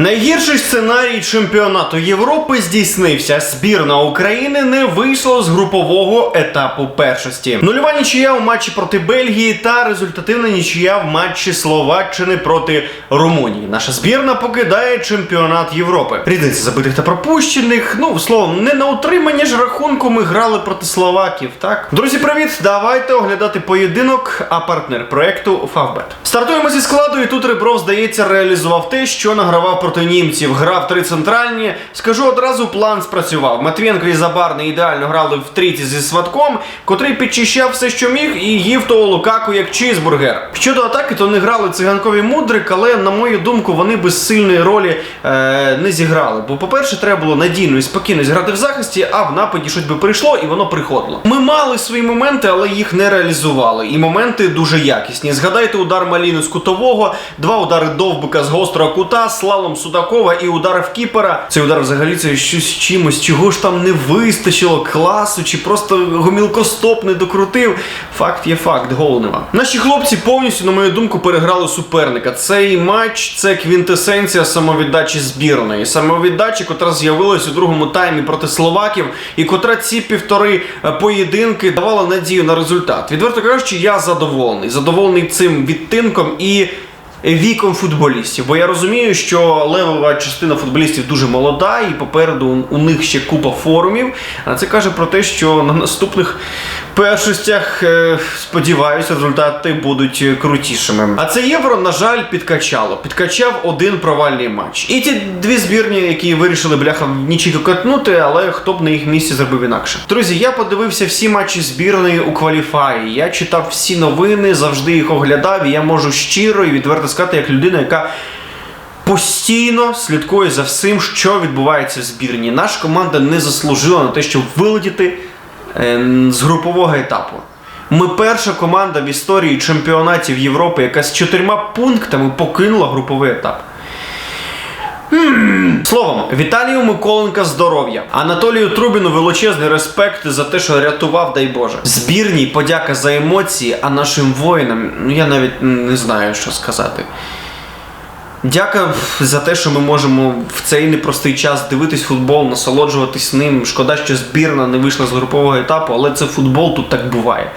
Найгірший сценарій чемпіонату Європи здійснився. Збірна України не вийшла з групового етапу першості. Нульова нічия у матчі проти Бельгії та результативна нічия в матчі Словаччини проти Румунії. Наша збірна покидає чемпіонат Європи. Різниця забитих та пропущених. Ну словом, не на утримання ж рахунку ми грали проти словаків. Так, друзі, привіт! Давайте оглядати поєдинок. А партнер проекту Фавбет. Стартуємо зі складу, і тут Ребров, здається, реалізував те, що награвав проти німців. Грав три центральні. Скажу одразу, план спрацював. Матвієнко і Забарний ідеально грали в трійці зі сватком, котрий підчищав все, що міг, і їв того Лукаку як чізбургер. Щодо атаки, то не грали циганкові мудрик, але на мою думку, вони без сильної ролі е, не зіграли. Бо, по-перше, треба було надійно і спокійно зіграти в захисті, а в нападі щось би прийшло, і воно приходило. Ми мали свої моменти, але їх не реалізували. І моменти дуже якісні. Згадайте удар Маліни з кутового, два удари довбика з гострого кута, слалом Судакова і удар в кіпера. Цей удар взагалі це щось чимось, чого ж там не вистачило класу, чи просто гомілкостоп не докрутив. Факт є факт, гол нема. Наші хлопці повністю, на мою думку, переграли суперника. Цей матч це квінтесенція самовіддачі збірної. Самовіддачі, котра з'явилась у другому таймі проти словаків, і котра ці півтори е, поєдинки давала надію на результат. Відверто кажучи, я задоволений. Задоволений цим відтинком і. Віком футболістів, бо я розумію, що левова частина футболістів дуже молода, і попереду у них ще купа форумів. А це каже про те, що на наступних першостях, е, сподіваюся, результати будуть е, крутішими. А це євро, на жаль, підкачало. Підкачав один провальний матч. І ті дві збірні, які вирішили бляха нічию катнути, але хто б на їх місці зробив інакше. Друзі, я подивився всі матчі збірної у кваліфаї. Я читав всі новини, завжди їх оглядав. І я можу щиро і відверто сказати, як людина, яка постійно слідкує за всім, що відбувається в збірні. Наша команда не заслужила на те, щоб вилетіти з групового етапу. Ми перша команда в історії чемпіонатів Європи, яка з чотирма пунктами покинула груповий етап. Словом, Віталію Миколенка здоров'я. Анатолію Трубіну величезний респект за те, що рятував, дай Боже. Збірній подяка за емоції, а нашим воїнам, ну я навіть не знаю, що сказати. Дяка за те, що ми можемо в цей непростий час дивитись футбол, насолоджуватись ним. Шкода, що збірна не вийшла з групового етапу, але це футбол, тут так буває.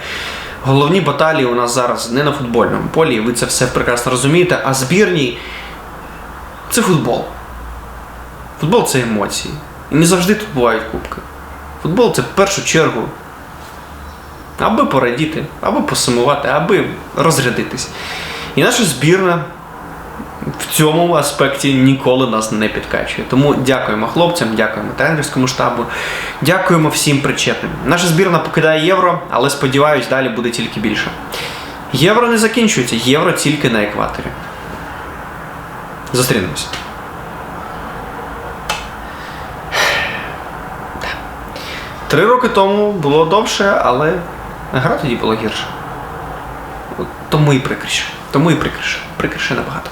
Головні баталії у нас зараз не на футбольному полі, і ви це все прекрасно розумієте, а збірній це футбол. Футбол це емоції. І не завжди тут бувають кубки. Футбол це в першу чергу. Аби порадіти, аби посумувати, аби розрядитись. І наша збірна в цьому аспекті ніколи нас не підкачує. Тому дякуємо хлопцям, дякуємо тренерському штабу, дякуємо всім причетним. Наша збірна покидає євро, але сподіваюсь, далі буде тільки більше. Євро не закінчується, євро тільки на екваторі. Зустрінемось. Три роки тому було довше, але гра тоді була гірша. Тому і прикріше. Тому і прикріше. Прикріше набагато.